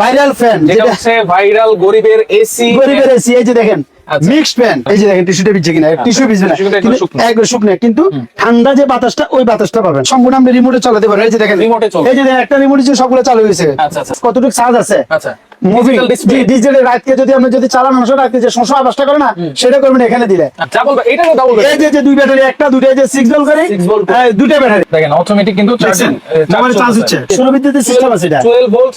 Viral fan যেটা হচ্ছে viral গরিবের এসি গরিবের এসি এই যে দেখেন আচ্ছা। মিক্সড ফ্যান এই যে দেখেন টিস্যুটা বিচ্ছে কিনা টিস্যু ভিজবে না। কিন্তু একদম শুকনো। কিন্তু ঠান্ডা যে বাতাসটা ওই বাতাসটা পাবেন। সম্পূর্ণ আপনি রিমোটে চালাতে পারেন। এই যে দেখেন রিমোটে চলে এই যে দেখেন একটা রিমোটে সবগুলো চালু হয়েছে। আচ্ছা, আচ্ছা। কতটুকু চার্জ আছে? আচ্ছা। ডিজিটাল রাতকে যদি আপনি যদি চালান অংশ রাখতে যে শোষা আবাসটা করে না সেটা করবেন এখানে দিলে। ডাবল এটা ডাবল এই যে যে দুই ব্যাটারি একটা দুটো যে সিক্স ভোল্ট করে Six volt করে। দুটো ব্যাটারি দেখেন অটোমেটিক কিন্তু চার্জ হচ্ছে। ষোলো বিদ্যুৎ সিস্টেম আছে এটা। 12 ভোল্ট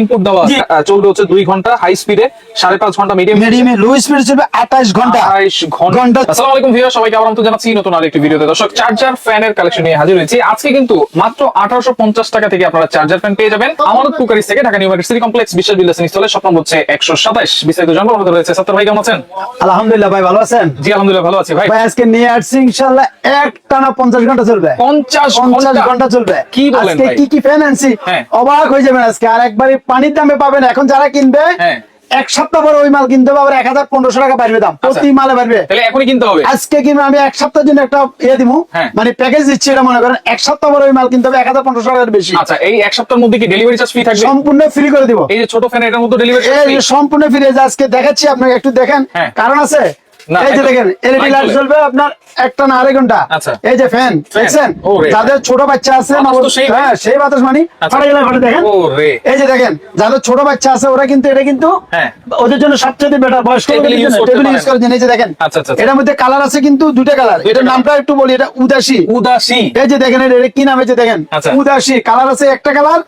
ইনপুট দেওয়া আছে। জি। আহ, চলবে হচ্ছে 2 ঘণ্টা হাই স্পিডে 5.5 ঘণ্টা মিডিয়াম মিডিয়ামে লো স্পিড চলবে আঠাশ ঘণ্টা। 28 ঘণ্টা। ঘণ্টা। আসসালামু আলাইকুম ভিউয়ার সবাইকে আবার আমন্ত্রণ জানাচ্ছি নতুন আরেকটি ভিডিওতে দর্শক চার্জার ফ্যানের কালেকশন নিয়ে হাজির হয়েছি। আজকে কিন্তু মাত্র 1850 টাকা থেকে আপনারা চার্জার ফ্যান পেয়ে যাবেন। আমানত কুকারিস থেকে Dhaka new market city complex builders হচ্ছে 127 বিস্তারিত জানব আমাদের রয়েছে সত্তর ভাই কেমন আছেন? আলহামদুলিল্লাহ ভাই ভালো আছেন? জি আলহামদুলিল্লাহ ভালো আছি। ভাই ভাই আজকে নিয়ে আসছি এক টানা পঞ্চাশ ঘণ্টা চলবে। 50 পঞ্চাশ ঘণ্টা? চলবে। কি বলেন কি কি ফ্যান আনছি। অবাক হয়ে যাবেন আজকে। আর একবারই পানির দামে পাবেন। এখন যারা কিনবে হ্যাঁ। এক সপ্তাহ পরে ওই মাল কিনতে হবে আবার এক হাজার পনেরোশো টাকা বাড়বে দাম। প্রতি মালে বাড়বে। এখনই কিনতে হবে? আজকে কিনবে আমি এক সপ্তাহের জন্য একটা ইয়ে দিব। হ্যাঁ। মানে প্যাকেজ দিচ্ছি এটা মনে করেন এক সপ্তাহ পরে ওই মাল কিনতে হবে এক হাজার পনেরোশো টাকার বেশি। আচ্ছা এই এক সপ্তাহের মধ্যে কি ডেলিভারি চার্জ ফ্রি থাকবে? সম্পূর্ণ ফ্রি করে দিব। এই যে ছোট ফ্যান এটার মধ্যে ডেলিভারি সম্পূর্ণ ফ্রি আজকে দেখাচ্ছি আপনাকে একটু দেখেন। হ্যাঁ। কারণ আছে এই যে দেখেন এলইডি লাইট জ্বলবে আপনার একটা না আড়াই ঘণ্টা। আচ্ছা। এই যে ফ্যান দেখছেন? যাদের ছোট বাচ্চা আছে বাতাস তো নবদ- সেই হ্যাঁ সেই বাতাস মানে। আচ্ছা। ফাটা গেলে ফাটা দেখেন। এই যে দেখেন যাদের ছোট বাচ্চা আছে ওরা কিন্তু এটা কিন্তু হ্যাঁ। ওদের জন্য সবচেয়ে বেটার বয়স্ক টেবিল ইউজ এই যে দেখেন আচ্ছা। এটার মধ্যে কালার আছে কিন্তু দুটো কালার এটার। নামটা একটু বলি এটা উদাসী। উদাসী। এই যে দেখেন এটা কি নাম? যে দেখেন। উদাসী। কালার আছে একটা কালার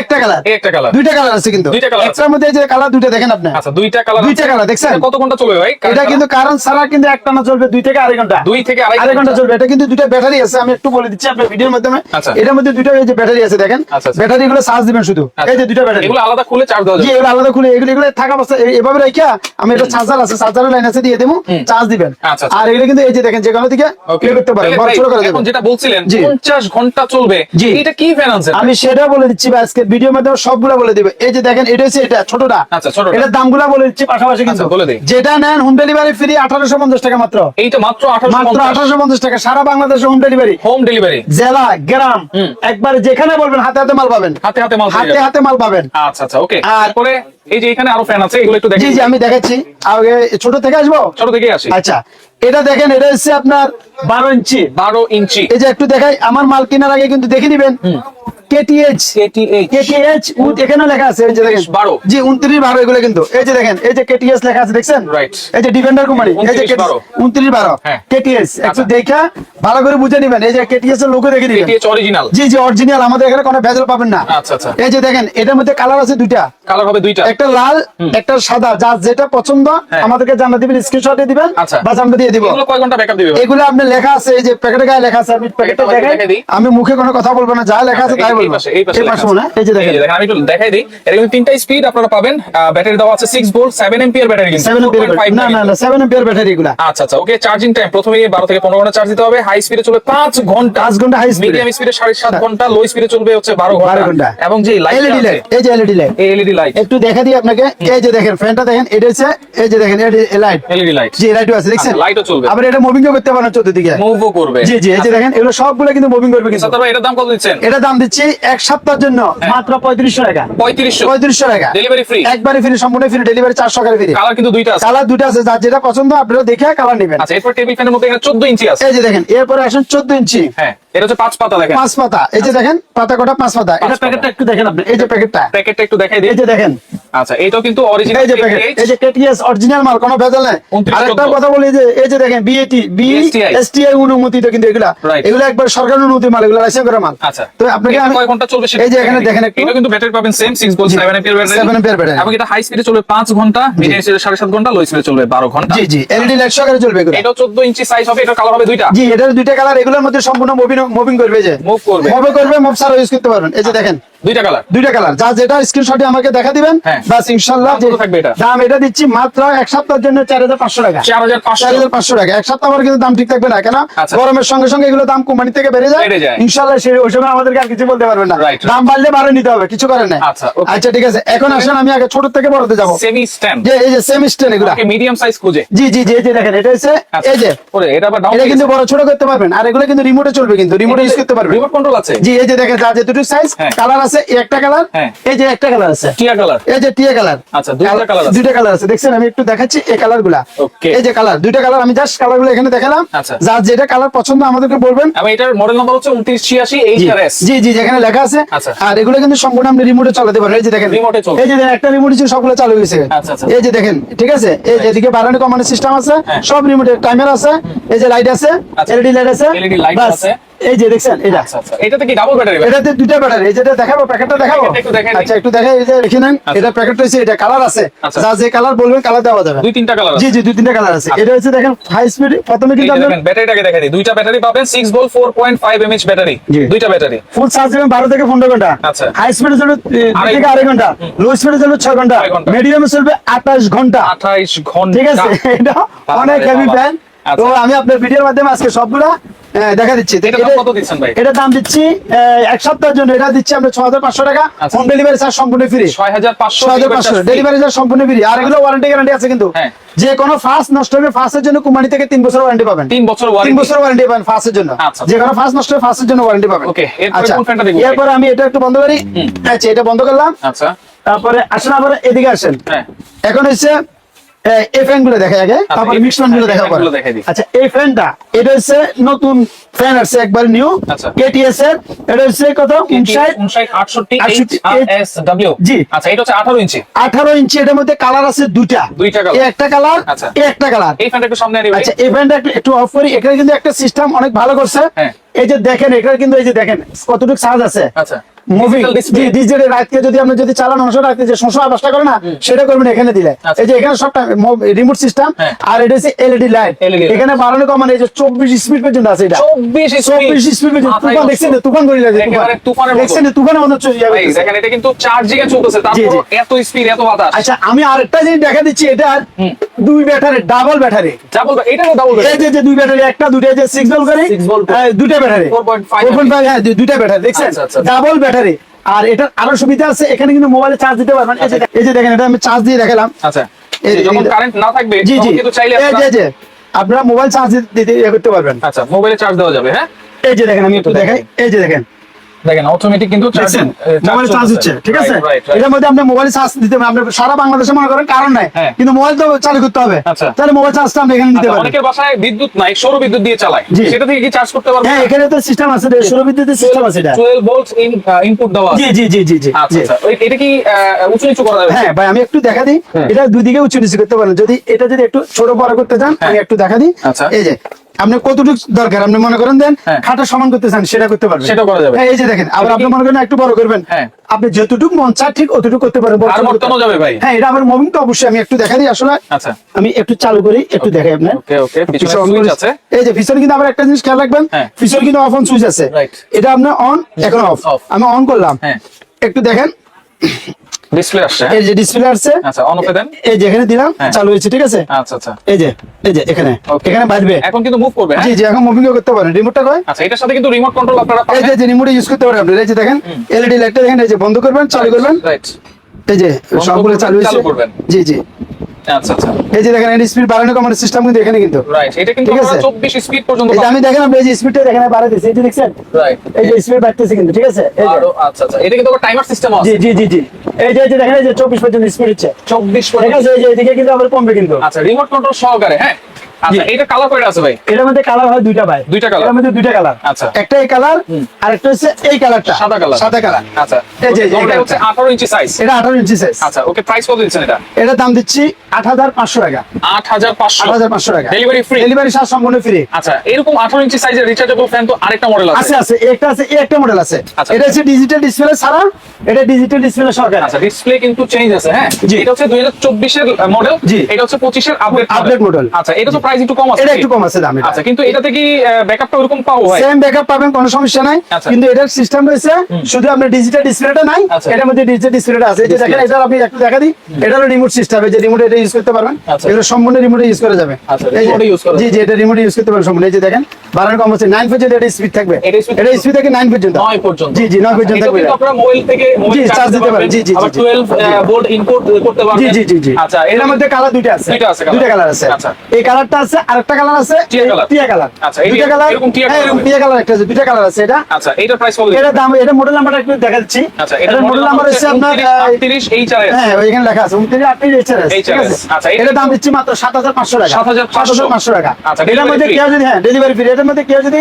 একটা কালার একটা কালার দুইটা কালার আছে কিন্তু। দুইটা colour আছে। মধ্যে যে কালার দুইটা দেখেন আপনি। আচ্ছা দুইটা কালার দুইটা colour, দেখছেন? কত ঘণ্টা চলবে ভাই? এটা কিন্তু কারণ ছাড়া কিন্তু একটা না চলবে দুই থেকে আড়াই ঘণ্টা। দুই থেকে আড়াই ঘণ্টা। চলবে। এটা কিন্তু দুইটা ব্যাটারি আছে আমি একটু বলে দিচ্ছি আপনার ভিডিওর মাধ্যমে। আচ্ছা। এটার মধ্যে দুইটা এই যে ব্যাটারি আছে দেখেন। আচ্ছা, আচ্ছা। ব্যাটারি গুলো চার্জ দিবেন শুধু। এই যে দুইটা ব্যাটারি এগুলো আলাদা খুলে চার্জ দেওয়া যাবে। এগুলো আলাদা খুলে এগুলো এগুলো থাকা অবস্থা এভাবে রেখে আমি এটা চার্জার আছে চার্জারের লাইন আছে দিয়ে দেবো চার্জ দিবেন। আচ্ছা, আচ্ছা। আর এগুলো কিন্তু এই যে দেখেন যে কোনো ওকে ইয়ে করতে পারেন বড় ছোট করে দেবেন। যেটা বলছিলেন জি। 50 ঘণ্টা চলবে। এটা কি ফ্যান আনছেন আমি সেটা বলে দিচ্ছি ভাই আজকে ভিডিওর মাধ্যমে সবগুলা বলে দিবে। এই যে দেখেন এটা হচ্ছে এটা ছোটটা। আচ্ছা, ছোটটা। এটার দামগুলা বলে দিচ্ছি পাশাপাশি কিন্তু। আচ্ছা, বলে দিই। যেটা নেন হোম ডেলিভারি ফ্রি আঠারোশো পঞ্চাশ টাকা মাত্র। এইটা মাত্র মাত্র 1850 আঠারোশো পঞ্চাশ টাকা সারা বাংলাদেশে হোম ডেলিভারি হোম ডেলিভারি জেলা গ্রাম একবার যেখানে বলবেন হাতে হাতে মাল পাবেন। হাতে হাতে মাল হাতে হাতে মাল পাবেন। আচ্ছা আচ্ছা ওকে আর- তারপরে এই যে এখানে আরও ফ্যান আছে এগুলো একটু জি দেখেন। জি আমি দেখাচ্ছি। আগে ছোট থেকে আসব? ছোট থেকে আসি। আচ্ছা এটা দেখেন এটা হচ্ছে আপনার বারো ইঞ্চি। 12 ইঞ্চি এই যে একটু দেখাই আমার মাল কেনার আগে কিন্তু দেখে নিবেন। কেটিএইচ কেটিএইচ এখানে লেখা আছে এই যে দেখেন। 12 জি উনত্রিশ বারো এগুলো কিন্তু। এই যে দেখেন এই যে কেটিএস লেখা আছে দেখছেন? Right. এই যে ডিফেন্ডার কোম্পানি এই যে 29 12 উনত্রিশ হ্যাঁ। কেটিএস একটু আচ্ছা। দেখা ভালো করে বুঝে নিবেন। এই যে কেটিএস এর লোগো দেখে দিবেন অরিজিনাল জি জি অরিজিনাল আমাদের এখানে কোনো ভেজাল পাবেন না। আচ্ছা, আচ্ছা। এই যে দেখেন এটার মধ্যে কালার আছে দুইটা। কালার হবে দুইটা। একটা লাল একটা সাদা। যার যেটা পছন্দ হ্যাঁ। আমাদেরকে জানা দিবেন স্ক্রিনশটে দিবেন আচ্ছা। বাস আমরা দিয়ে দিব। এগুলো কয় ঘণ্টা ব্যাকআপ দিবে? ভাই? এগুলো আপনি লেখা আছে এই যে প্যাকেটে গায়ে লেখা আছে আমি প্যাকেটে। আমি মুখে কোনো কথা বলব না যা লেখা আছে তাই এই পাশে, এই যে দেখেন। আমি একটু দেখাই দিই। এটা কিন্তু তিনটা স্পিড আপনারা পাবেন। ব্যাটারি দেওয়া আছে 6 ভোল্ট 7 এম্পিয়ার ব্যাটারি কিন্তু। 7 এম্পিয়ার 4.5 না না না 7 এম্পিয়ার ব্যাটারি এগুলা। আচ্ছা আচ্ছা ওকে চার্জিং টাইম প্রথমে 12 থেকে 15 ঘণ্টা চার্জ দিতে হবে। হাই স্পিডে চলবে 5 ঘণ্টা। 5 ঘণ্টা high speed মিডিয়াম স্পিডে 7.5 ঘণ্টা লো স্পিডে চলবে হচ্ছে 12 ঘণ্টা। এবং যে লাইট এলইডি লাইট এই যে এলইডি লাইট এই এলইডি লাইট একটু দেখা দিই আপনাকে। এই যে দেখেন ফ্যানটা দেখেন এটা হচ্ছে এই যে দেখেন লাইট এলইডি লাইট জি লাইটও আছে দেখছেন? আচ্ছা, লাইটও চলবে। আবার এটা মুভিং করতে পারেন চতুর্দিকে। মুভও করবে। জি জি এই যে দেখেন এগুলো সবগুলো কিন্তু মুভিং করবে কিন্তু। সাতার ভাই দাম কত দিচ্ছেন? এটা দাম দিচ্ছি এক সপ্তাহের জন্য মাত্র পঁয়ত্রিশশো টাকা। 3500 পঁয়ত্রিশশো টাকা। ডেলিভারি ফ্রি একবারে ফ্রি সম্পূর্ণ ফ্রি ডেলিভারি চারশো টাকা ফ্রি কালার কিন্তু দুইটা আছে। কালার দুইটা আছে যার যেটা পছন্দ আপনারা দেখে কালার নেবেন। আচ্ছা এরপর টেবিল ফ্যানের মধ্যে এখানে 14 ইঞ্চি আছে। এই যে দেখেন এরপরে আসেন চোদ্দ ইঞ্চি। হ্যাঁ এটা হচ্ছে পাঁচ পাতা দেখেন। পাঁচ পাতা। এই যে দেখেন পাতা কটা পাঁচ পাতা। এটা প্যাকেটটা একটু দেখেন আপনি। এই যে প্যাকেটটা প্যাকেটটা একটু দেখাই দিই। এই যে দেখেন। আচ্ছা এটাও কিন্তু অরিজিনাল এই যে এই যে কেটিএস অরিজিনাল মাল কোনো ভেজাল নাই। 29 আর একটা 14 কথা বলি যে এই যে দেখেন বিএটি কিন্তু এগুলা. এগুলো একবার সরকার অনুমতি মাল এগুলো লাইসেন্স করা মাল। আচ্ছা। তো আপনাকে কয় ঘণ্টা চলবে সেটা এই যে এখানে দেখেন একটু। এটা কিন্তু ব্যাটারি পাবেন same 6 volt 7 ampere battery 7 ampere battery। এবং এটা হাই স্পিডে চলবে 5 ঘণ্টা মিডিয়াম স্পিডে 7.5 ঘণ্টা লো স্পিডে চলবে 12 ঘণ্টা। জি জি। এলইডি লাইট সহকারে চলবে এগুলো। এটাও 14 ইঞ্চি সাইজ হবে এটা কালার হবে দুইটা। জি এটার দুইটা কালার এগুলোর মধ্যে সম্পূর্ণ মুভিং মুভিং করবে যে। Move করবে। মুভ করবে মুভ সারা ইউজ করতে পারবেন। এই যে দেখেন। দুইটা কালার দুইটা কালার যা যেটা স্ক্রিনশটে আমাকে দেখা দিবেন হ্যাঁ। বাস ইনশাআল্লাহ থাকবে এটা? দাম এটা দিচ্ছি মাত্র এক সপ্তাহের জন্য চার হাজার পাঁচশো টাকা। 4500 চার হাজার পাঁচশো টাকা। এক সপ্তাহ পর কিন্তু দাম ঠিক থাকবে না কেন? আচ্ছা। গরমের সঙ্গে সঙ্গে এগুলো দাম কোম্পানি থেকে বেড়ে যায়। সেই ওই সময় আমাদেরকে আর কিছু বলতে পারবেন না. দাম বাড়লে বাড়ে নিতে হবে কিছু করার নাই। আচ্ছা, আচ্ছা ঠিক আছে। এখন আসেন আমি আগে ছোট থেকে বড়তে যাব। সেমি স্ট্যান্ড যে এই যে সেম স্টেন এগুলা। মিডিয়াম সাইজ খুঁজে। জি জি জি এই যে দেখেন এটা হচ্ছে আচ্ছা। এই যে। এটা আবার এটা কিন্তু বড় ছোট করতে পারবেন। আর এগুলো কিন্তু রিমোটে চলবে কিন্তু রিমোটে ইউজ করতে পারবেন। রিমোট কন্ট্রোল আছে। জি এই যে দেখেন যা যেটুকু সাইজ হ্যাঁ। কালার আছে আছে একটা কালার। এই যে একটা কালার আছে। টিয়া কালার এই যে টিয়া কালার আচ্ছা, দুইটা colour আছে। দুইটা কালার আছে। দেখছেন আমি একটু দেখাচ্ছি এই কালারগুলা। এই যে কালার দুইটা কালার আমি জাস্ট কালারগুলো এখানে দেখালাম। আচ্ছা। যার যেটা কালার পছন্দ আমাদেরকে বলবেন। এবং এটার মডেল নাম্বার হচ্ছে উনত্রিশ ছিয়াশি জি। আর জি জি যেখানে লেখা আছে। আচ্ছা। আর এগুলো কিন্তু সম্পূর্ণ আপনি রিমোটে চালাতে পারেন এই যে দেখেন। Remote এ এই যে একটা রিমোট ছিল সবগুলো চালু হয়েছে। আচ্ছা, আচ্ছা। এই যে দেখেন ঠিক আছে? এই যে এদিকে বাড়ানো কমানোর সিস্টেম আছে হ্যাঁ। সব রিমোটে টাইমার আছে। এই যে লাইট আছে আচ্ছা। এলইডি লাইট আছে। LED light আছে। এই যে দেখছেন এটা। আচ্ছা আচ্ছা। এটাতে কি ডাবল ব্যাটারি এটাতে দুইটা ব্যাটারি এই যেটা দেখাবো প্যাকেটটা দেখাবো? প্যাকেটটা একটু দেখান। আচ্ছা একটু দেখাই এই যে রেখে নেন আচ্ছা। এটা প্যাকেট হচ্ছে এটা কালার আছে। যা যে কালার বলবেন কালার দেওয়া যাবে। দুই তিনটা কালার জি জি দুই তিনটা কালার আছে। এটা হচ্ছে দেখেন হাই স্পিড প্রথমে কিন্তু দেখেন ব্যাটারিটাকে দেখাই দিই। দুইটা ব্যাটারি পাবেন 6 ভোল্ট 4.5 এমএইচ ব্যাটারি দুইটা ব্যাটারি ফুল চার্জ দেবেন বারো থেকে পনেরো ঘণ্টা। আচ্ছা। হাই স্পিডে চলবে থেকে আড়াই ঘণ্টা। লো স্পিডে চলবে ছয় ঘণ্টা। ছয় ঘণ্টা। মিডিয়ামে চলবে আঠাশ ঘণ্টা। 28 ঘণ্টা। ঠিক আছে? এটা অনেক হেভি। ফ্যান তো। আমি আপনার ভিডিওর মাধ্যমে আজকে সবগুলা দেখা দিচ্ছি। এটা- দাম দিচ্ছি এক সপ্তাহের জন্য এটা দিচ্ছি আমরা ছ হাজার পাঁচশো টাকা। হোম ডেলিভারি চার্জ সম্পূর্ণ ফ্রি ছয় হাজার পাঁচশো। ডেলিভারি চার্জ সম্পূর্ণ ফ্রি আর এগুলো ওয়ারেন্টি গ্যারান্টি আছে কিন্তু। হ্যাঁ। যে কোনো ফার্স্ট নষ্ট হবে ফার্স্টের জন্য কোম্পানি থেকে তিন বছর ওয়ারেন্টি পাবেন। তিন বছর তিন বছর ওয়ারেন্টি পাবেন ফার্স্টের জন্য। আচ্ছা। যে কোনো ফার্স্ট নষ্ট হবে ফার্স্টের জন্য ওয়ারেন্টি পাবেন। আচ্ছা। এরপরে আমি এটা একটু বন্ধ করি। আচ্ছা এটা বন্ধ করলাম। আচ্ছা। তারপরে আসেন আবার এদিকে আসেন। হ্যাঁ। এখন হচ্ছে এই আগে। তারপর মিক্স। আচ্ছা এই ফ্যানটা এটা হচ্ছে নতুন ফ্যান আছে একবার নিউ আচ্ছা। কেটিএস এর এটা হচ্ছে কত? 59 জি। আচ্ছা এটা হচ্ছে 18 ইঞ্চি। ইঞ্চি এটার মধ্যে কালার আছে দুইটা। দুইটা। একটা কালার আচ্ছা। এই একটা কালার এই ফ্যানটা একটু সামনে আনি ভাই। আচ্ছা এই ফ্যানটা একটু- অফ করি। এখানে কিন্তু একটা সিস্টেম অনেক ভালো করছে। হ্যাঁ। এই যে দেখেন এখানে কিন্তু এই যে দেখেন কতটুকু চার্জ আছে। আচ্ছা। Movie Digital display। ডিজিটাল রাতকে যদি আপনি যদি চালান অংশ রাখতে যে শোষণ আবাসটা করে না সেটা করবেন এখানে দিলে। আচ্ছা। এই যে এখানে সবটা রিমোট সিস্টেম হ্যাঁ। আর এটা হচ্ছে এলইডি লাইট এখানে বাড়ানো কমান এই যে চব্বিশ স্পিড পর্যন্ত আছে এটা। চব্বিশ স্পিড পর্যন্ত। তুফান দেখছেন তুফান করে লাগে একেবারে তুফানের মতো। দেখছেন তো? তুফানের মতো চলে যাবে। ভাই দেখেন এটা কিন্তু চার্জিং এ চলতেছে। তারপর এত স্পিড এত বাতাস। আচ্ছা আমি আরেকটা জিনিস দেখা দিচ্ছি এটা দুই ব্যাটারি ডাবল ব্যাটারি। ডাবল এটাও ডাবল এই যে যে দুই ব্যাটারি একটা দুইটা যে করে Six volt করে। হ্যাঁ, দুইটা ব্যাটারি। 4.5 4.5 হ্যাঁ দুইটা ব্যাটারি দেখছেন? আচ্ছা, আচ্ছা। ডাবল ব্যাটারি আর এটার আরও সুবিধা আছে এখানে কিন্তু মোবাইলে চার্জ দিতে পারবেন। এই যে দেখ- এই যে দেখেন এটা আমি চার্জ দিয়ে দেখালাম। আচ্ছা। এই- যখন কারেন্ট না থাকবে জি জি। কিন্তু চাইলে এই যে আপনারা- যে আপনারা মোবাইল চার্জ দিতে ইয়ে করতে পারবেন। আচ্ছা মোবাইলে চার্জ দেওয়া যাবে হ্যাঁ? এই যে দেখেন আমি একটু দেখাই। এই যে দেখেন দেখেন অটোমেটিক কিন্তু মোবাইল চার্জ হচ্ছে ঠিক আছে? এটার মধ্যে আপনি মোবাইল চার্জ দিতে পারেন আপনি সারা বাংলাদেশে মনে করেন কারণ নাই হ্যাঁ। কিন্তু মোবাইল তো চালু করতে হবে। আচ্ছা। তাহলে মোবাইল চার্জটা আপনি এখানে নিতে পারেন অনেকের বাসায় বিদ্যুৎ নাই সৌর বিদ্যুৎ দিয়ে চালায়। সেটা থেকে কি চার্জ করতে পারবে হ্যাঁ এখানে তো সিস্টেম আছে সৌর বিদ্যুতের সিস্টেম আছে এটা। 12 ভোল্ট ইনপুট দেওয়া আছে। জি জি জি জি আচ্ছা। আচ্ছা। এটা কি উঁচু নিচু করা যাবে? হ্যাঁ ভাই আমি একটু দেখা দিই। হ্যাঁ। এটা দুই দিকে উঁচু নিচু করতে পারেন। যদি এটা যদি একটু ছোট বড় করতে চান আমি একটু দেখা দিই। আচ্ছা। এই যে আপনি কতটুকু দরকার? আপনি মনে করেন দেন হ্যাঁ। খাটা সমান করতে চান সেটা করতে পারবেন। সেটা করা যাবে। হ্যাঁ, এই যে দেখেন আবার আপনি মনে করেন একটু বড় করবেন। হ্যাঁ। আপনি যতটুকু মন চায় ঠিক অতটুকু করতে পারবেন আর ছোট যাবে ভাই। হ্যাঁ এটা আবার মুভিং তো অবশ্যই আমি একটু দেখা দিই আসলে। আচ্ছা। আমি একটু চালু করি একটু দেখাই আপনি ওকে ওকে পিছনে সুইচ আছে। এই যে পিছনে কিন্তু আবার একটা জিনিস খেয়াল রাখবেন হ্যাঁ। পিছনে কিন্তু অফ অন সুইচ আছে. এটা আপনার অন এখন অফ আমি অন করলাম। হ্যাঁ। একটু দেখেন। ডিসপ্লে আসছে হ্যাঁ? এই যে ডিসপ্লে আসছে। আচ্ছা অন অফে দেন। এই যে এখানে দিলাম হ্যাঁ। চালু হয়েছে ঠিক আছে? আচ্ছা আচ্ছা। এই যে এই যে এখানে. এখানে বাজবে। এখন কিন্তু মুভ করবে হ্যাঁ? জি জি এখন মুভিং করতে পারেন। রিমোটটা কয়? আচ্ছা এটার সাথে কিন্তু রিমোট কন্ট্রোল আপনারা এই যে ইউজ করতে পারেন আপনি। এই যে দেখেন এলইডি লাইটটা দেখেন এই যে বন্ধ করবেন চালু করবেন। রাইট এই যে সবগুলো চালু হয়েছে। জি জি। আচ্ছা আচ্ছা। এই যে দেখেন এর স্পিড বাড়ানো কমানোর সিস্টেম কিন্তু এখানে কিন্তু। রাইট এটা কিন্তু ঠিক আপনারা আছে। 24 স্পিড পর্যন্ত এই যে আমি দেখেন আপনি এই যে স্পিডটা এখানে বাড়াই দিয়েছি এই যে দেখছেন? রাইট এই যে স্পিড বাড়তেছে কিন্তু ঠিক আছে? এই যে। আচ্ছা আচ্ছা। এটা কিন্তু আবার টাইমার সিস্টেম আছে। জি জি জি জি। এই যে এই যে দেখেন এই যে চব্বিশ পর্যন্ত স্পিড হচ্ছে। 24 ঠিক আছে? এই যে এদিকে কিন্তু আবার কমবে কিন্তু। আচ্ছা রিমোট কন্ট্রোল সহকারে হ্যাঁ? আচ্ছা এটা কালার কয়টা আছে ভাই? এটার মধ্যে কালার হয় দুইটা ভাই। দুইটা colour? এটার মধ্যে দুইটা কালার আচ্ছা। একটা এই কালার আর একটা হচ্ছে এই কালারটা সাদা কালার সাদা কালার আচ্ছা। এই যে, এই হচ্ছে 18 ইঞ্চি সাইজ এটা আঠারো ইঞ্চি সাইজ আচ্ছা ওকে প্রাইস কত দিচ্ছেন এটা? এটা দাম দিচ্ছি আট হাজার পাঁচশো টাকা। 8500 আট হাজার পাঁচশো টাকা। ডেলিভারি ফ্রি ডেলিভারি সম্পূর্ণ ফ্রি আচ্ছা এরকম 18 ইঞ্চি সাইজের রিচার্জেবল ফ্যান তো আরেকটা মডেল আছে। আছে আছে। একটা আছে এই একটা মডেল আছে। আচ্ছা। এটা হচ্ছে ডিজিটাল ডিসপ্লে ছাড়া এটা ডিজিটাল ডিসপ্লে সরকার আচ্ছা ডিসপ্লে কিন্তু চেঞ্জ আছে হ্যাঁ। এটা হচ্ছে 2024 এর মডেল। এটা হচ্ছে 25 এর আপডেট Update model। আচ্ছা এটা তো প্রাইস একটু কম আছে এটা একটু কম আছে দাম এটা। আচ্ছা কিন্তু এটাতে কি ব্যাকআপটা ওরকম পাবো ভাই সেম ব্যাকআপ পাবেন কোনো সমস্যা নাই। আচ্ছা। কিন্তু এটার সিস্টেম রয়েছে শুধু আপনার ডিজিটাল ডিসপ্লেটা নাই আচ্ছা। এটার মধ্যে ডিজিটাল ডিসপ্লেটা আছে। যে দেখেন এটা আপনি একটু দেখা দিই। এটা হলো রিমোট সিস্টেম যে রিমোটে এটা ইউজ করতে পারবেন। আচ্ছা। এগুলো সম্পূর্ণ রিমোটে ইউজ করা যাবে। আচ্ছা, জি জি এটা রিমোটে ইউজ করতে পারবেন সম্পূর্ণ। এই যে দেখেন বাড়ানো কম হচ্ছে। 9 পর্যন্ত এটা স্পিড থাকবে। এটা স্পিড থেকে 9 পর্যন্ত। 9 পর্যন্ত। জি জি 9 পর্যন্ত থাকবে। এটা। আপনারা মোবাইল থেকে মোবাইল চার্জ দিতে পারেন। জি, জি, আবার জি, জি। 12 ভোল্ট ইনপুট করতে পারবেন জি জি জি। আচ্ছা এর মধ্যে কালার দুইটা আছে। দুইটা আছে। দুইটা কালার আছে। আচ্ছা। এই কালারটা আছে আরেকটা কালার আছে টিয়া কালার। আচ্ছা, দুইটা কালার এরকম টিয়া হ্যাঁ, কালার একটা আছে দুইটা কালার আছে এটা। আচ্ছা এটার প্রাইস কত এটা দাম এটা মডেল নাম্বারটা একটু আচ্ছা এটা এটা মডেল নাম্বার হচ্ছে আপনার আহ, 38 HRS হ্যাঁ ওইখানে লেখা আছে ঠিক আছে? আচ্ছা, এটা এটা দাম দিচ্ছি মাত্র সাত হাজার পাঁচশো টাকা। 7,500 টাকা। আচ্ছা, মধ্যে free? কেউ যদি হ্যাঁ ডেলিভারি ফ্রি মধ্যে কেউ যদি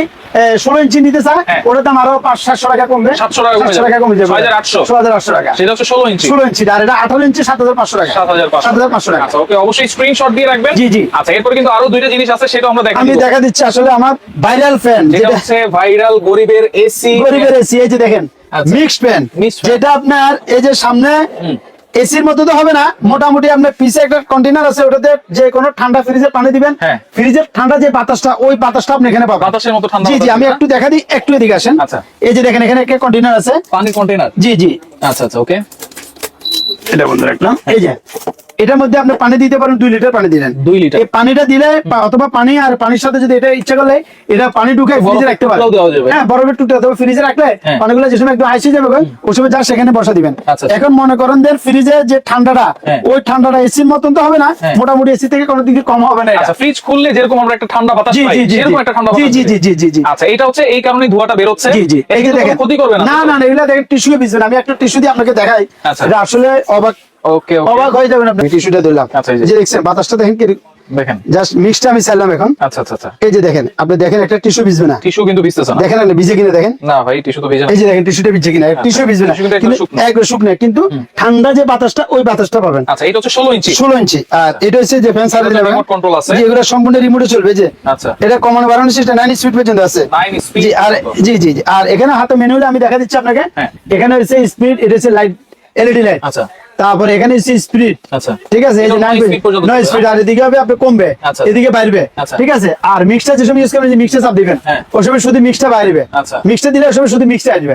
ষোলো ইঞ্চি নিতে চায় হ্যাঁ। ওটার দাম আরও পাঁচ সাতশো টাকা কমবে। 700 টাকা কমে সাতশো টাকা কমে যাবে। 6,800 ছ হাজার আটশো টাকা। সেটা হচ্ছে 16 ইঞ্চি। ষোলো ইঞ্চি আর এটা আঠারো ইঞ্চি সাত হাজার পাঁচশো টাকা। 7500 পাঁচশো। টাকা। আচ্ছা ওকে অবশ্যই স্ক্রিনশট দিয়ে রাখবেন। জি, জি। আচ্ছা এরপর কিন্তু আরও দুইটা জিনিস আছে সেটা আমরা আমি দেখা দিচ্ছি আসলে আমার ভাইরাল ফ্যান যেটা হচ্ছে ভাইরাল গরিবের এসি গরিবের এসি এই যে দেখেন আচ্ছা। মিক্সড ফ্যান যেটা আপনার এই যে সামনে এসির মতো তো হবে না মোটামুটি আপনার পিছে একটা কন্টেনার আছে ওটাতে যে কোনো ঠান্ডা ফ্রিজে পানি দিবেন। হ্যাঁ। ফ্রিজের ঠান্ডা যে বাতাসটা ওই বাতাসটা আপনি এখানে পাবেন। বাতাসের মতো ঠান্ডা জি জি আমি একটু দেখা দিই একটু এদিকে আসেন। আচ্ছা। এই যে দেখেন এখানে একটা কন্টেনার আছে। পানি কন্টেনার জি জি। আচ্ছা আচ্ছা ওকে এটা বন্ধ রাখলাম এই যে। এটার মধ্যে আপনি পানি দিতে পারেন দুই লিটার পানি দিলেন দুই লিটার। এই পানিটা দিলে অথবা পানি আর পানির সাথে যদি এটা ইচ্ছা করলে এটা পানি ঢুকে ফ্রিজে রাখতে পারেন। হ্যাঁ বরফের টুকটা অথবা ফ্রিজে রাখলে হ্যাঁ। পানিগুলো যে সময় একটু আইসে যাবে ওই সময় যা সেখানে বসা দিবেন আচ্ছা, আচ্ছা। এখন মনে করেন যে ফ্রিজে যে ঠান্ডাটা হ্যাঁ। ওই ঠান্ডাটা এসির মতন তো হবে না হ্যাঁ। মোটামুটি এসি থেকে কোনো দিকে কম হবে না আচ্ছা ফ্রিজ খুললে যেরকম আমরা একটা ঠান্ডা বাতাস পাই জি, জি, সেরকম একটা ঠান্ডা জি, বাতাস জি, জি, জি, জি, জি। আচ্ছা এটা হচ্ছে এই কারণে ধোঁয়াটা বেরোচ্ছে জি জি এই দেখেন ক্ষতি করবে না না না এগুলা দেখেন টিস্যু বিছবেন আমি একটা টিস্যু দিয়ে আপনাকে দেখাই আচ্ছা। এটা আসলে অবাক ওকে ওকে অবাক হয়ে যাবেন আপনি। টিস্যুটা দিলাম আচ্ছা, যে। দেখছেন। বাতাসটা দেখেন কি? দেখেন। জাস্ট মিক্সটা আমি চাইলাম এখন। আচ্ছা আচ্ছা আচ্ছা। এই যে দেখেন আপনি দেখেন একটা টিস্যু ভিজবে না। টিস্যু কিন্তু ভিজতেছে না। দেখেন আপনি ভিজে কিনা দেখেন? না ভাই টিস্যু তো ভিজে না। এই যে দেখেন টিস্যুটা ভিজে কিনা। টিস্যু ভিজবে না। কিন্তু একদম কিন্তু শুকনো। কিন্তু ঠান্ডা যে বাতাসটা ওই বাতাসটা পাবেন। আচ্ছা এটা হচ্ছে 16 ইঞ্চি। ষোলো ইঞ্চি। আর এটা হচ্ছে যে ফ্যান সার্ভিস remote control আছে। যে এগুলো সম্পূর্ণ রিমোটে চলবে যে। আচ্ছা। এটা কমানো বাড়ানো সিস্টেম নাইন স্পিড পর্যন্ত আছে। 9 speed জি আর জি জি আর এখানে হাতে মেনুলে আমি দেখা দিচ্ছি আপনাকে। হ্যাঁ। এখানে হচ্ছে স্পিড এটা হচ্ছে লাইট এলইডি লাইট আচ্ছা। তারপরে এখানে স্পিড আচ্ছা। ঠিক আছে? এই যে নাইন নয় স্পিড আর এদিকে হবে আপনি কমবে। আচ্ছা। এদিকে বাইরবে আচ্ছা। ঠিক আছে? আর মিক্সটা যে সময় ইউজ করবেন যে মিক্সটা চাপ দিবেন। হ্যাঁ। ওই সময় শুধু মিক্সটা বাইরবে। মিক্সটা দিলে ওই সময় শুধু মিক্সটা আসবে।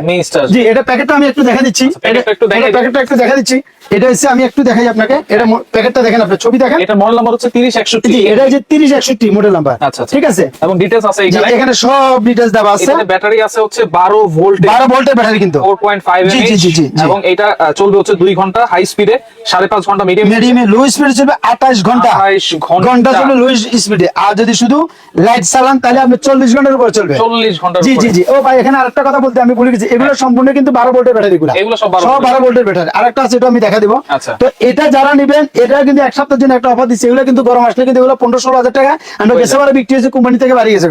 জি এটা প্যাকেটটা আমি একটু দেখা দিচ্ছি। প্যাকেটটা একটু দেখাই প্যাকেটটা একটু দেখা দিচ্ছি। এটা হচ্ছে আমি একটু দেখাই আপনাকে। এটা প্যাকেটটা দেখেন আপনি ছবি দেখেন। এটা মডেল নাম্বার হচ্ছে 30 61 জি এটা তিরিশ একষট্টি মডেল নাম্বার আচ্ছা ঠিক আছে? এবং ডিটেইলস আছে এখানে। এখানে সব ডিটেলস দেওয়া আছে। এখানে ব্যাটারি আছে হচ্ছে 12 ভোল্ট বারো ভোল্টের ব্যাটারি কিন্তু। 4.5 জি, জি, জি, জি, জি। এবং এটা চলবে হচ্ছে 2 ঘণ্টা হাই স্পিডে 5.5 ঘণ্টা মিডিয়াম মিডিয়ামে লো স্পিড চলবে আঠাশ ঘণ্টা। 28 ঘণ্টা। ঘণ্টা চলবে লো স্পিডে আর যদি শুধু লাইট চালান তাহলে আপনি চল্লিশ ঘণ্টার উপর চলবে। 40 ঘণ্টার জি জি জি। ও ভাই এখানে আরেকটা কথা বলতে আমি গেছি। এগুলো সম্পূর্ণ কিন্তু বারো ভোল্টের ব্যাটারি গুলো। এগুলো সব বারো ভোল্টের ব্যাটারি আরেকটা আছে এটা আমি দেখা দিব। আচ্ছা। তো এটা যারা নেবেন এটা কিন্তু এক সপ্তাহের জন্য একটা অফার দিচ্ছে। এগুলো কিন্তু গরম আসলে কিন্তু এগুলো পনেরো ষোলো হাজার টাকা। আমরা হয়ে বারে বিক্রি হয়েছে কোম্পানি থেকে বাড়িয়ে গেছে।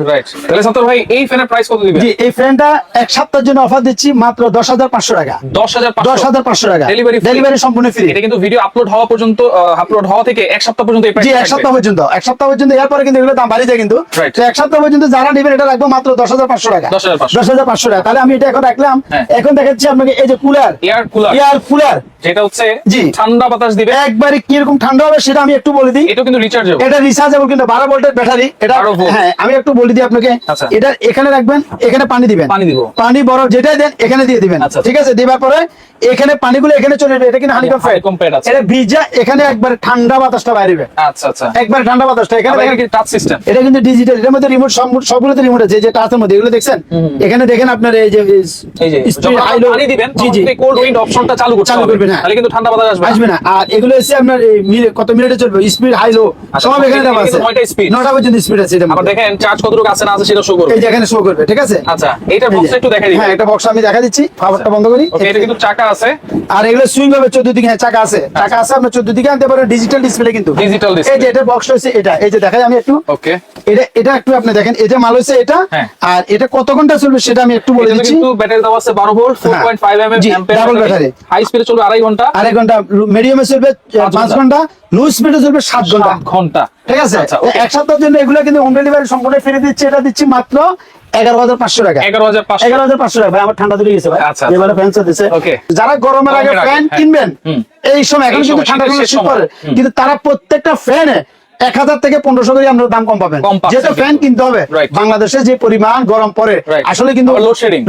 তাহলে সন্তর ভাই এই ফ্যানের প্রাইস কত দিবেন? জি এই ফ্যানটা এক সপ্তাহের জন্য অফার দিচ্ছি মাত্র দশ হাজার পাঁচশো টাকা। 10500 দশ হাজার পাঁচশো টাকা। ডেলিভারি ডেলিভারি সম্পূর্ণ এটা কিন্তু ভিডিও আপলোড হওয়া পর্যন্ত আপলোড হওয়া থেকে এক সপ্তাহ পর্যন্ত জি এক সপ্তাহ পর্যন্ত। এক সপ্তাহ পর্যন্ত এরপরে কিন্তু এগুলো দাম বাড়িয়ে যায় কিন্তু। এক সপ্তাহ পর্যন্ত যারা নেবেন এটা রাখব মাত্র দশ হাজার পাঁচশো টাকা। দশ হাজার পাঁচশো। টাকা। তাহলে আমি এটা এখন রাখলাম। হ্যাঁ। এখন দেখাচ্ছি আপনাকে এই যে cooler air cooler air cooler যেটা হচ্ছে জি। ঠান্ডা বাতাস দিবে। একবারে কীরকম ঠান্ডা হবে সেটা আমি একটু বলে দিই। এটা কিন্তু রিচার্জেবল এটা রিচার্জেবল কিন্তু বারো ভোল্টের ব্যাটারি এটা হ্যাঁ আমি একটু বলে দিই আপনাকে। আচ্ছা। এটা এখানে রাখবেন এখানে পানি দিবেন। পানি দিব। পানি বরফ যেটাই দেন এখানে দিয়ে দিবেন। আচ্ছা। ঠিক আছে? দেবার পরে এখানে পানিগুলো এখানে চলে যাবে এটা কিন্তু হানিকম ফ্যাট honeycomb pad আছে। এটা ভিজা এখানে একবারে ঠান্ডা বাতাসটা বাইরে আচ্ছা আচ্ছা। একবারে ঠান্ডা বাতাসটা এখানে টাচ সিস্টেম এটা কিন্তু ডিজিটাল এর মধ্যে রিমোট সবগুলোতে রিমোট আছে যে টাচের মধ্যে এগুলো দেখছেন? এখানে দেখেন আপনার এই যে এই যে যখন পানি দিবেন জি জি। কোল্ড উইন্ড অপশনটা চালু করতে চালু করবেন, হ্যাঁ। তাহলে কিন্তু ঠান্ডা বাতাস আসবে। আসবে না। আর এগুলো এসে আপনার কত মিনিটে চলবে? স্পিড হাই লো সব এখানে দেওয়া আছে। নয়টা speed। নটা পর্যন্ত স্পিড আছে এটা আবার দেখেন চার্জ কতটুকু আছে না আছে সেটা শো করবে। এই যে এখানে শো করবে ঠিক আছে? আচ্ছা এটা। বক্সটা একটু দেখাই দিবেন হ্যাঁ একটা বক্স আমি দেখা দিচ্ছি। পাওয়ারটা বন্ধ করি। ওকে এটা কিন্তু চাকা আছে। আর এগুলো সুইং হবে হ্যাঁ চাকা আছে। চাকা আছে দিকে আনতে পারেন ডিজিটাল ডিসপ্লে কিন্তু। Digital display। এই যে এটা বক্স হচ্ছে এটা। এই যে দেখাই আমি একটু। ওকে এটা এটা একটু আপনি দেখেন এটা মাল হচ্ছে এটা হ্যাঁ। আর এটা কত ঘণ্টা চলবে সেটা আমি একটু বলে দিচ্ছি। কিন্তু ব্যাটারি দেওয়া আছে 12 volt 4.5 MM ampere double battery। High স্পিডে চলবে আড়াই ঘণ্টা। আড়াই ঘণ্টা মিডিয়ামে চলবে পাঁচ পাঁচ ঘণ্টা। ঘণ্টা। লো স্পিডে চলবে সাত ঘণ্টা সাত ঘণ্টা। ঠিক আছে? আচ্ছা এক সপ্তাহের জন্য এগুলো কিন্তু হোম ডেলিভারি সম্পূর্ণ ফিরে দিচ্ছি এটা দিচ্ছি মাত্র এগারো হাজার পাঁচশো টাকা। এগারো হাজার এগারো হাজার পাঁচশো টাকা। ভাই আমার ঠান্ডা ধরে গেছে ভাই। আচ্ছা, এবারে ফ্যান চলতেছে। যারা গরমের আগে ফ্যান হ্যাঁ। কিনবেন এই সময় এখন কিন্তু ঠান্ডা। কিন্তু তারা প্রত্যেকটা ফ্যানে এক হাজার থেকে পনেরোশো করে আমরা দাম কম পাবেন। যেহেতু ফ্যান কিনতে হবে। বাংলাদেশে যে পরিমাণ গরম পড়ে আসলে কিন্তু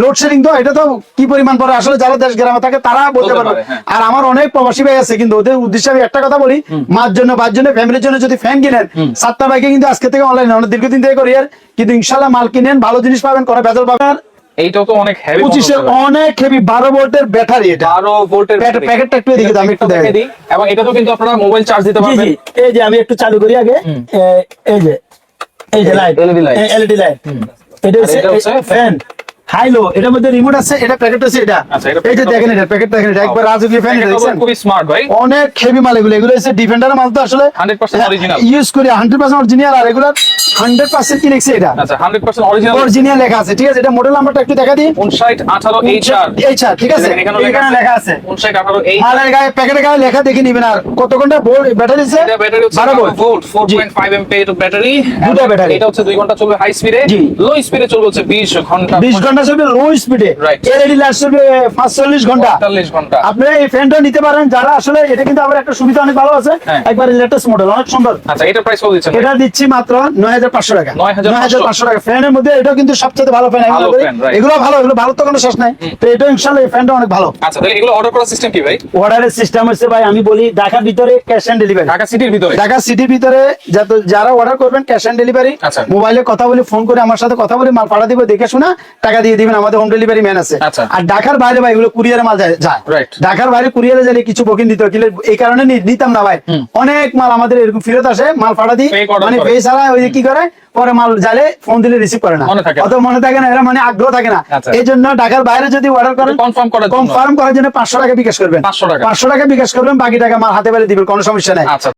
লোডশেডিং তো এটা তো কি পরিমাণ পড়ে? আসলে যারা দেশ গ্রামে থাকে তারা বলতে পারবে পারে, হ্যাঁ। আর আমার অনেক প্রবাসী ভাই আছে কিন্তু ওদের উদ্দেশ্যে আমি একটা কথা বলি মার জন্য বার জন্য ফ্যামিলির জন্য যদি ফ্যান কিনেন সাতটা বাইকে কিন্তু আজকে থেকে অনলাইনে অনেক দীর্ঘদিন থেকে করি আর কিন্তু ইনশাল্লাহ মাল কিনেন ভালো জিনিস পাবেন কোনো বেজাল পাবেন এইটাও তো অনেক হেভি পঁচিশের অনেক হেভি বারো ভোল্টের ব্যাটারি এটা। বারো ভোল্টের প্যাকেটটা একটু এদিকে আমি একটু দেখাই। দিই। এবং এটা তো কিন্তু আপনারা মোবাইল চার্জ দিতে পারবেন। এই যে আমি একটু চালু করি আগে। এই যে এই যে light LED light LED light এটা হচ্ছে ফ্যান হাই লো এটার মধ্যে রিমোট আছে এটা প্যাকেট আছে এটা। আচ্ছা, এই যে দেখেন এটা প্যাকেট দেখেন এটা। একবার রাজকীয় ফ্যান এটা খুবই স্মার্ট ভাই। অনেক হেভি মাল এগুলো। এগুলো হচ্ছে ডিফেন্ডারের মাল তো আসলে 100% original। ইউজ করি হান্ড্রেড পার্সেন্ট অরিজিনাল আর এগুলো হান্ড্রেড পার্সেন্ট কি লিখছে এটা। আচ্ছা হান্ড্রেড পার্সেন্ট অরিজিনাল অরিজিনাল লেখা আছে ঠিক আছে? এটা মডেল নাম্বারটা একটু দেখা আর। ঠিক আছে? এখানে লেখা আছে। মালের গায়ে প্যাকেটের গায়ে লেখা দেখে নিবেন আর কত ঘণ্টা ব্যাটারি আছে? এটা ব্যাটারি হচ্ছে বারো 12 ভোল্ট ভোল্ট 4.5 এমপিএর ব্যাটারি দুটো battery। এটা হচ্ছে 2 ঘণ্টা চলবে হাই স্পিডে। লো স্পিডে চলবে হচ্ছে 20 ঘণ্টা। বিশ ঘণ্টা চলবে লো স্পিডে Right. এলইডি লাইট চলবে পাঁচচল্লিশ ঘণ্টা। ঘণ্টা। আপনি এই ফ্যানটা নিতে পারেন যারা আসলে এটা কিন্তু আবার একটা সুবিধা অনেক ভালো আছে। হ্যাঁ। একবার লেটেস্ট মডেল অনেক সুন্দর। আচ্ছা এটা প্রাইস কত দিচ্ছেন? এটা দিচ্ছি মাত্র নয় হাজার পাঁচশো টাকা। 9,500 পাঁচশো। টাকা। ফ্যানের মধ্যে এটাও কিন্তু সবচেয়ে ভালো ফ্যান. এগুলো ভালো এগুলো ভালো তো কোনো শেষ নাই। তো এটা ইনশাল্লাহ এই ফ্যানটা অনেক ভালো। আচ্ছা তাহলে এগুলো অর্ডার করার সিস্টেম কি ভাই? অর্ডারের সিস্টেম হচ্ছে ভাই আমি বলি ঢাকার ভিতরে ক্যাশ অন ডেলিভারি ঢাকা সিটির ভিতরে? ঢাকা সিটির ভিতরে যারা অর্ডার করবেন ক্যাশ অন ডেলিভারি। মোবাইলে কথা বলে ফোন করে আমার সাথে কথা বলে মাল পাঠা দিব দেখে শোনা টাকা দিয়ে দিবেন আমাদের হোম ডেলিভারি ম্যান আছে। আচ্ছা। আর ঢাকার বাইরে ভাই এগুলো কুরিয়ারে মাল যায় ঢাকার বাইরে কুরিয়ারে গেলে কিছু বুকিং দিতে কিন্তু এই কারণে নিতাম না ভাই। অনেক মাল আমাদের এরকম ফেরত আসে মাল পাঠা দিই মানে করে। পে ছাড়া ওই কি করে পরে মাল জালে ফোন দিলে রিসিভ করে না। অত মনে থাকে না এরা মানে আগ্রহ থাকে না। আচ্ছা। এই জন্য ঢাকার বাইরে যদি অর্ডার করেন কনফার্ম করার কনফার্ম করার জন্য পাঁচশো টাকা বিকাশ করবেন। 500 টাকা। পাঁচশো টাকা বিকাশ করবেন বাকি টাকা মাল হাতে পেলে দিবেন কোনো সমস্যা নাই। আচ্ছা।